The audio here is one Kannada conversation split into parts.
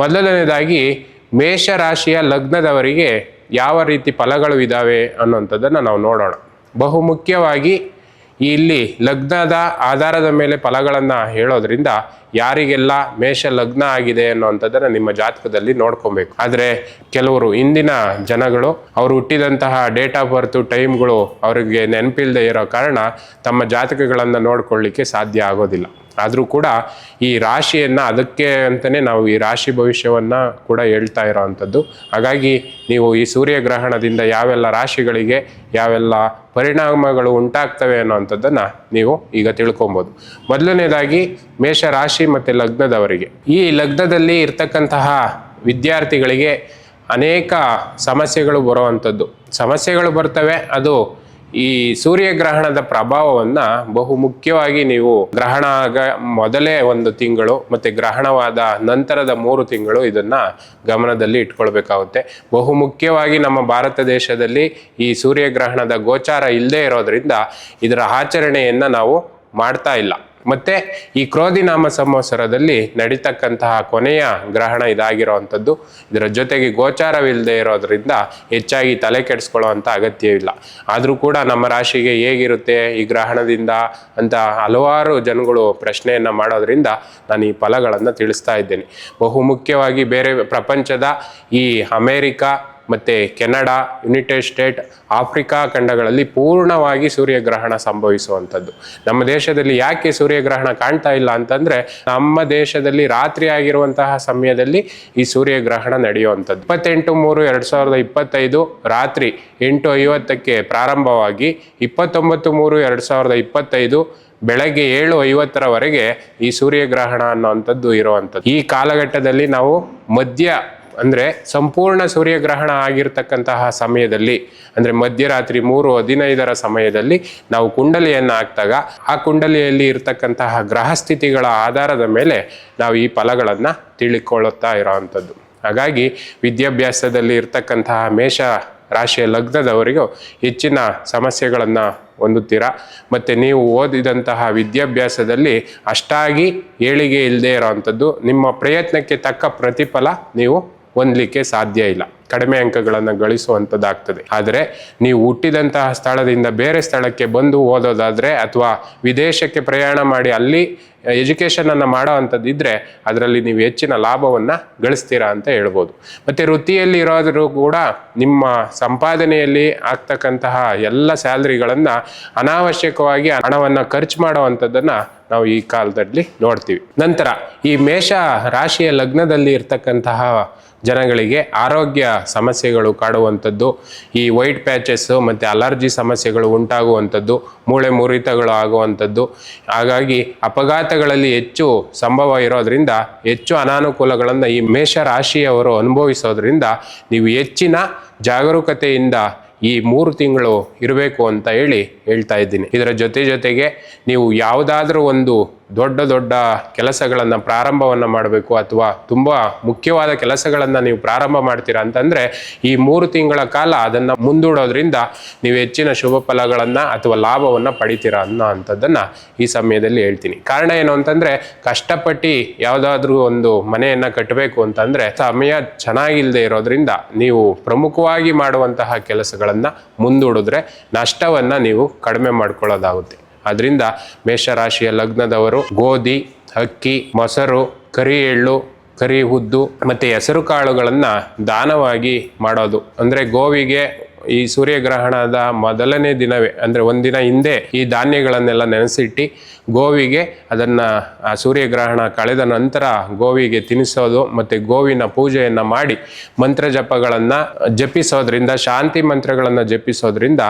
ಮೊದಲನೇದಾಗಿ ಮೇಷರಾಶಿಯ ಲಗ್ನದವರಿಗೆ ಯಾವ ರೀತಿ ಫಲಗಳು ಇದ್ದಾವೆ ಅನ್ನುವಂಥದ್ದನ್ನು ನಾವು ನೋಡೋಣ. ಬಹುಮುಖ್ಯವಾಗಿ ಇಲ್ಲಿ ಲಗ್ನದ ಆಧಾರದ ಮೇಲೆ ಫಲಗಳನ್ನು ಹೇಳೋದ್ರಿಂದ ಯಾರಿಗೆಲ್ಲ ಮೇಷ ಲಗ್ನ ಆಗಿದೆ ಅನ್ನುವಂಥದ್ದನ್ನು ನಿಮ್ಮ ಜಾತಕದಲ್ಲಿ ನೋಡ್ಕೊಬೇಕು. ಆದರೆ ಕೆಲವರು ಇಂದಿನ ಜನಗಳು ಅವರು ಹುಟ್ಟಿದಂತಹ ಡೇಟ್ ಆಫ್ ಬರ್ತ್, ಟೈಮ್ಗಳು ಅವರಿಗೆ ನೆನಪಿಲ್ಲದೆ ಇರೋ ಕಾರಣ ತಮ್ಮ ಜಾತಕಗಳನ್ನು ನೋಡ್ಕೊಳ್ಳಿಕ್ಕೆ ಸಾಧ್ಯ ಆಗೋದಿಲ್ಲ. ಆದರೂ ಕೂಡ ಈ ರಾಶಿಯನ್ನು ಅದಕ್ಕೆ ಅಂತಲೇ ನಾವು ಈ ರಾಶಿ ಭವಿಷ್ಯವನ್ನು ಕೂಡ ಹೇಳ್ತಾ ಇರೋವಂಥದ್ದು. ಹಾಗಾಗಿ ನೀವು ಈ ಸೂರ್ಯಗ್ರಹಣದಿಂದ ಯಾವೆಲ್ಲ ರಾಶಿಗಳಿಗೆ ಯಾವೆಲ್ಲ ಪರಿಣಾಮಗಳು ಉಂಟಾಗ್ತವೆ ಅನ್ನೋವಂಥದ್ದನ್ನು ನೀವು ಈಗ ತಿಳ್ಕೊಬೋದು. ಮೊದಲನೇದಾಗಿ ಮೇಷ ರಾಶಿ ಮತ್ತು ಲಗ್ನದವರಿಗೆ. ಈ ಲಗ್ನದಲ್ಲಿ ಇರ್ತಕ್ಕಂತಹ ವಿದ್ಯಾರ್ಥಿಗಳಿಗೆ ಅನೇಕ ಸಮಸ್ಯೆಗಳು ಬರುವಂಥದ್ದು. ಸಮಸ್ಯೆಗಳು ಬರ್ತವೆ, ಅದು ಈ ಸೂರ್ಯಗ್ರಹಣದ ಪ್ರಭಾವವನ್ನು ಬಹು ಮುಖ್ಯವಾಗಿ ನೀವು ಗ್ರಹಣ ಆಗ ಮೊದಲೇ ಒಂದು ತಿಂಗಳು ಮತ್ತು ಗ್ರಹಣವಾದ ನಂತರದ ಮೂರು ತಿಂಗಳು ಇದನ್ನು ಗಮನದಲ್ಲಿ ಇಟ್ಕೊಳ್ಬೇಕಾಗುತ್ತೆ. ಬಹು ಮುಖ್ಯವಾಗಿ ನಮ್ಮ ಭಾರತ ದೇಶದಲ್ಲಿ ಈ ಸೂರ್ಯಗ್ರಹಣದ ಗೋಚಾರ ಇಲ್ಲದೆ ಇರೋದರಿಂದ ಇದರ ಆಚರಣೆಯನ್ನು ನಾವು ಮಾಡ್ತಾ ಇಲ್ಲ. ಮತ್ತೆ ಈ ಕ್ರೋಧಿನಾಮ ಸಂವತ್ಸರದಲ್ಲಿ ನಡೀತಕ್ಕಂತಹ ಕೊನೆಯ ಗ್ರಹಣ ಇದಾಗಿರುವಂಥದ್ದು. ಇದರ ಜೊತೆಗೆ ಗೋಚಾರವಿಲ್ಲದೆ ಇರೋದ್ರಿಂದ ಹೆಚ್ಚಾಗಿ ತಲೆ ಕೆಡಿಸ್ಕೊಳ್ಳುವಂಥ ಅಗತ್ಯವಿಲ್ಲ. ಆದರೂ ಕೂಡ ನಮ್ಮ ರಾಶಿಗೆ ಹೇಗಿರುತ್ತೆ ಈ ಗ್ರಹಣದಿಂದ ಅಂತ ಹಲವಾರು ಜನಗಳು ಪ್ರಶ್ನೆಯನ್ನು ಮಾಡೋದ್ರಿಂದ ನಾನು ಈ ಫಲಗಳನ್ನು ತಿಳಿಸ್ತಾ ಇದ್ದೇನೆ. ಬಹುಮುಖ್ಯವಾಗಿ ಬೇರೆ ಪ್ರಪಂಚದ ಈ ಅಮೇರಿಕಾ ಮತ್ತು ಕೆನಡಾ ಯುನೈಟೆಡ್ ಸ್ಟೇಟ್ ಆಫ್ರಿಕಾ ಖಂಡಗಳಲ್ಲಿ ಪೂರ್ಣವಾಗಿ ಸೂರ್ಯಗ್ರಹಣ ಸಂಭವಿಸುವಂಥದ್ದು. ನಮ್ಮ ದೇಶದಲ್ಲಿ ಯಾಕೆ ಸೂರ್ಯಗ್ರಹಣ ಕಾಣ್ತಾ ಇಲ್ಲ ಅಂತಂದರೆ, ನಮ್ಮ ದೇಶದಲ್ಲಿ ರಾತ್ರಿ ಆಗಿರುವಂತಹ ಸಮಯದಲ್ಲಿ ಈ ಸೂರ್ಯಗ್ರಹಣ ನಡೆಯುವಂಥದ್ದು. ಇಪ್ಪತ್ತೆಂಟು ಮೂರು ಎರಡು ಸಾವಿರದ ಇಪ್ಪತ್ತೈದು ರಾತ್ರಿ ಎಂಟು ಐವತ್ತಕ್ಕೆ ಪ್ರಾರಂಭವಾಗಿ ಇಪ್ಪತ್ತೊಂಬತ್ತು ಮೂರು ಎರಡು ಸಾವಿರದ ಇಪ್ಪತ್ತೈದು ಬೆಳಗ್ಗೆ ಏಳು ಐವತ್ತರವರೆಗೆ ಈ ಸೂರ್ಯಗ್ರಹಣ ಅನ್ನೋವಂಥದ್ದು ಇರುವಂಥದ್ದು. ಈ ಕಾಲಘಟ್ಟದಲ್ಲಿ ನಾವು ಮಧ್ಯ ಅಂದರೆ ಸಂಪೂರ್ಣ ಸೂರ್ಯಗ್ರಹಣ ಆಗಿರ್ತಕ್ಕಂತಹ ಸಮಯದಲ್ಲಿ, ಅಂದರೆ ಮಧ್ಯರಾತ್ರಿ ಮೂರು ಹದಿನೈದರ ಸಮಯದಲ್ಲಿ ನಾವು ಕುಂಡಲಿಯನ್ನು ಹಾಕಿದಾಗ ಆ ಕುಂಡಲಿಯಲ್ಲಿ ಇರತಕ್ಕಂತಹ ಗ್ರಹ ಸ್ಥಿತಿಗಳ ಆಧಾರದ ಮೇಲೆ ನಾವು ಈ ಫಲಗಳನ್ನು ತಿಳಿಕೊಳ್ಳುತ್ತಾ ಇರೋವಂಥದ್ದು ಹಾಗಾಗಿ ವಿದ್ಯಾಭ್ಯಾಸದಲ್ಲಿ ಇರ್ತಕ್ಕಂತಹ ಮೇಷ ರಾಶಿಯ ಲಗ್ನದವರಿಗೂ ಹೆಚ್ಚಿನ ಸಮಸ್ಯೆಗಳನ್ನು ಹೊಂದುತ್ತೀರಾ? ಮತ್ತು ನೀವು ಓದಿದಂತಹ ವಿದ್ಯಾಭ್ಯಾಸದಲ್ಲಿ ಅಷ್ಟಾಗಿ ಏಳಿಗೆ ಇಲ್ಲದೆ ಇರೋವಂಥದ್ದು ನಿಮ್ಮ ಪ್ರಯತ್ನಕ್ಕೆ ತಕ್ಕ ಪ್ರತಿಫಲ ನೀವು ಹೊಂದಲಿಕ್ಕೆ ಸಾಧ್ಯ ಇಲ್ಲ. ಕಡಿಮೆ ಅಂಕಗಳನ್ನು ಗಳಿಸುವಂಥದ್ದಾಗ್ತದೆ ಆದರೆ ನೀವು ಹುಟ್ಟಿದಂತಹ ಸ್ಥಳದಿಂದ ಬೇರೆ ಸ್ಥಳಕ್ಕೆ ಬಂದು ಓದೋದಾದರೆ ಅಥವಾ ವಿದೇಶಕ್ಕೆ ಪ್ರಯಾಣ ಮಾಡಿ ಅಲ್ಲಿ ಎಜುಕೇಷನನ್ನು ಮಾಡೋ ಅಂಥದ್ದಿದ್ದರೆ ಅದರಲ್ಲಿ ನೀವು ಹೆಚ್ಚಿನ ಲಾಭವನ್ನು ಗಳಿಸ್ತೀರಾ ಅಂತ ಹೇಳ್ಬೋದು. ಮತ್ತು ವೃತ್ತಿಯಲ್ಲಿ ಇರೋದರೂ ಕೂಡ ನಿಮ್ಮ ಸಂಪಾದನೆಯಲ್ಲಿ ಆಗ್ತಕ್ಕಂತಹ ಎಲ್ಲ ಸ್ಯಾಲ್ರಿಗಳನ್ನು ಅನಾವಶ್ಯಕವಾಗಿ ಹಣವನ್ನು ಖರ್ಚು ಮಾಡುವಂಥದ್ದನ್ನು ನಾವು ಈ ಕಾಲದಲ್ಲಿ ನೋಡ್ತೀವಿ. ನಂತರ ಈ ಮೇಷ ರಾಶಿಯ ಲಗ್ನದಲ್ಲಿ ಇರ್ತಕ್ಕಂತಹ ಜನಗಳಿಗೆ ಆರೋಗ್ಯ ಸಮಸ್ಯೆಗಳು ಕಾಡುವಂಥದ್ದು, ಈ ವೈಟ್ ಪ್ಯಾಚಸ್ಸು ಮತ್ತು ಅಲರ್ಜಿ ಸಮಸ್ಯೆಗಳು ಉಂಟಾಗುವಂಥದ್ದು, ಮೂಳೆ ಮುರಿತಗಳು ಆಗುವಂಥದ್ದು. ಹಾಗಾಗಿ ಅಪಘಾತಗಳಲ್ಲಿ ಹೆಚ್ಚು ಸಂಭವ ಇರೋದ್ರಿಂದ, ಹೆಚ್ಚು ಅನಾನುಕೂಲಗಳನ್ನು ಈ ಮೇಷ ರಾಶಿಯವರು ಅನುಭವಿಸೋದ್ರಿಂದ ನೀವು ಹೆಚ್ಚಿನ ಜಾಗರೂಕತೆಯಿಂದ ಈ ಮೂರು ತಿಂಗಳು ಇರಬೇಕು ಅಂತ ಹೇಳಿ ಹೇಳ್ತಾ ಇದ್ದೀನಿ. ಇದರ ಜೊತೆ ಜೊತೆಗೆ ನೀವು ಯಾವುದಾದ್ರೂ ಒಂದು ದೊಡ್ಡ ದೊಡ್ಡ ಕೆಲಸಗಳನ್ನು ಪ್ರಾರಂಭವನ್ನು ಮಾಡಬೇಕು ಅಥವಾ ತುಂಬ ಮುಖ್ಯವಾದ ಕೆಲಸಗಳನ್ನು ನೀವು ಪ್ರಾರಂಭ ಮಾಡ್ತೀರಾ ಅಂತಂದರೆ ಈ ಮೂರು ತಿಂಗಳ ಕಾಲ ಅದನ್ನು ಮುಂದೂಡೋದ್ರಿಂದ ನೀವು ಹೆಚ್ಚಿನ ಶುಭ ಫಲಗಳನ್ನು ಅಥವಾ ಲಾಭವನ್ನು ಪಡಿತೀರಾ ಅನ್ನೋ ಅಂಥದ್ದನ್ನು ಈ ಸಮಯದಲ್ಲಿ ಹೇಳ್ತೀನಿ. ಕಾರಣ ಏನು ಅಂತಂದರೆ ಕಷ್ಟಪಟ್ಟು ಯಾವುದಾದ್ರೂ ಒಂದು ಮನೆಯನ್ನು ಕಟ್ಟಬೇಕು ಅಂತಂದರೆ ಸಮಯ ಚೆನ್ನಾಗಿಲ್ಲದೆ ಇರೋದ್ರಿಂದ ನೀವು ಪ್ರಮುಖವಾಗಿ ಮಾಡುವಂತಹ ಕೆಲಸಗಳನ್ನು ಮುಂದೂಡಿದ್ರೆ ನಷ್ಟವನ್ನು ನೀವು ಕಡಿಮೆ ಮಾಡ್ಕೊಳ್ಳೋದಾಗುತ್ತೆ. ಅದರಿಂದ ಮೇಷರಾಶಿಯ ಲಗ್ನದವರು ಗೋಧಿ, ಅಕ್ಕಿ, ಮೊಸರು ಕರಿ ಎಳ್ಳು ಕರಿ ಉದ್ದು ಮತ್ತು ಹೆಸರು ಕಾಳುಗಳನ್ನು ದಾನವಾಗಿ ಮಾಡೋದು. ಅಂದರೆ ಗೋವಿಗೆ ಈ ಸೂರ್ಯಗ್ರಹಣದ ಮೊದಲನೇ ದಿನವೇ, ಅಂದರೆ ಒಂದಿನ ಹಿಂದೆ ಈ ಧಾನ್ಯಗಳನ್ನೆಲ್ಲ ನೆನೆಸಿಟ್ಟು ಗೋವಿಗೆ ಅದನ್ನು ಸೂರ್ಯಗ್ರಹಣ ಕಳೆದ ನಂತರ ಗೋವಿಗೆ ತಿನ್ನಿಸೋದು ಮತ್ತು ಗೋವಿನ ಪೂಜೆಯನ್ನು ಮಾಡಿ ಮಂತ್ರ ಜಪಗಳನ್ನು ಜಪಿಸೋದ್ರಿಂದ, ಶಾಂತಿ ಮಂತ್ರಗಳನ್ನು ಜಪಿಸೋದ್ರಿಂದ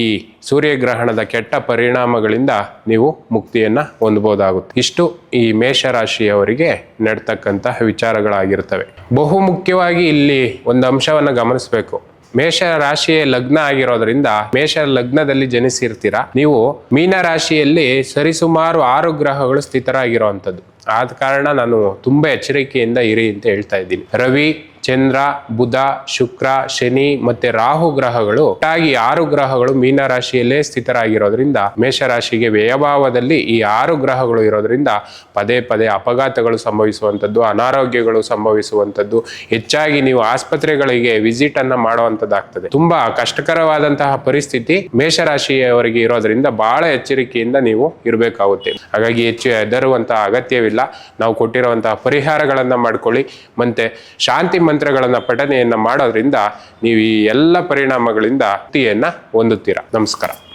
ಈ ಸೂರ್ಯಗ್ರಹಣದ ಕೆಟ್ಟ ಪರಿಣಾಮಗಳಿಂದ ನೀವು ಮುಕ್ತಿಯನ್ನು ಹೊಂದ್ಬೋದಾಗುತ್ತೆ. ಇಷ್ಟು ಈ ಮೇಷರಾಶಿಯವರಿಗೆ ನಡ್ತಕ್ಕಂತಹ ವಿಚಾರಗಳಾಗಿರ್ತವೆ. ಬಹು ಮುಖ್ಯವಾಗಿ ಇಲ್ಲಿ ಒಂದು ಅಂಶವನ್ನು ಗಮನಿಸಬೇಕು. ಮೇಷ ರಾಶಿಯ ಲಗ್ನ ಆಗಿರೋದ್ರಿಂದ ಮೇಷ ಲಗ್ನದಲ್ಲಿ ಜನಿಸಿರ್ತೀರಾ? ನೀವು ಮೀನ ರಾಶಿಯಲ್ಲಿ ಸರಿಸುಮಾರು ಆರು ಗ್ರಹಗಳು ಸ್ಥಿತರಾಗಿರುವಂಥದ್ದು ಆದ ಕಾರಣ ನಾನು ತುಂಬಾ ಎಚ್ಚರಿಕೆಯಿಂದ ಇರಿ ಅಂತ ಹೇಳ್ತಾ ಇದ್ದೀನಿ. ರವಿ ಚಂದ್ರ, ಬುಧ, ಶುಕ್ರ, ಶನಿ ಮತ್ತೆ ರಾಹು ಗ್ರಹಗಳು ಒಟ್ಟಾಗಿ ಆರು ಗ್ರಹಗಳು ಮೀನ ರಾಶಿಯಲ್ಲೇ ಸ್ಥಿತರಾಗಿರೋದ್ರಿಂದ ಮೇಷರಾಶಿಗೆ ವ್ಯಯಭಾವದಲ್ಲಿ ಈ ಆರು ಗ್ರಹಗಳು ಇರೋದ್ರಿಂದ ಪದೇ ಪದೇ ಅಪಘಾತಗಳು ಸಂಭವಿಸುವಂಥದ್ದು, ಅನಾರೋಗ್ಯಗಳು ಸಂಭವಿಸುವಂಥದ್ದು, ಹೆಚ್ಚಾಗಿ ನೀವು ಆಸ್ಪತ್ರೆಗಳಿಗೆ ವಿಸಿಟ್ ಅನ್ನ ಮಾಡುವಂತದ್ದಾಗ್ತದೆ ತುಂಬಾ ಕಷ್ಟಕರವಾದಂತಹ ಪರಿಸ್ಥಿತಿ ಮೇಷರಾಶಿಯವರಿಗೆ ಇರೋದ್ರಿಂದ ಬಹಳ ಎಚ್ಚರಿಕೆಯಿಂದ ನೀವು ಇರಬೇಕಾಗುತ್ತೆ. ಹಾಗಾಗಿ ಹೆಚ್ಚು ಹೆದರುವಂತಹ ಅಗತ್ಯವಿಲ್ಲ. ನಾವು ಕೊಟ್ಟಿರುವಂತಹ ಪರಿಹಾರಗಳನ್ನ ಮಾಡ್ಕೊಳ್ಳಿ. ಮತ್ತೆ ಶಾಂತಿ ಮಂತ್ರಗಳನ್ನ ಪಠನೆಯನ್ನ ಮಾಡೋದ್ರಿಂದ ನೀವು ಈ ಎಲ್ಲ ಪರಿಣಾಮಗಳಿಂದ ಮುಕ್ತಿಯನ್ನ ಹೊಂದುತ್ತೀರಾ. ನಮಸ್ಕಾರ.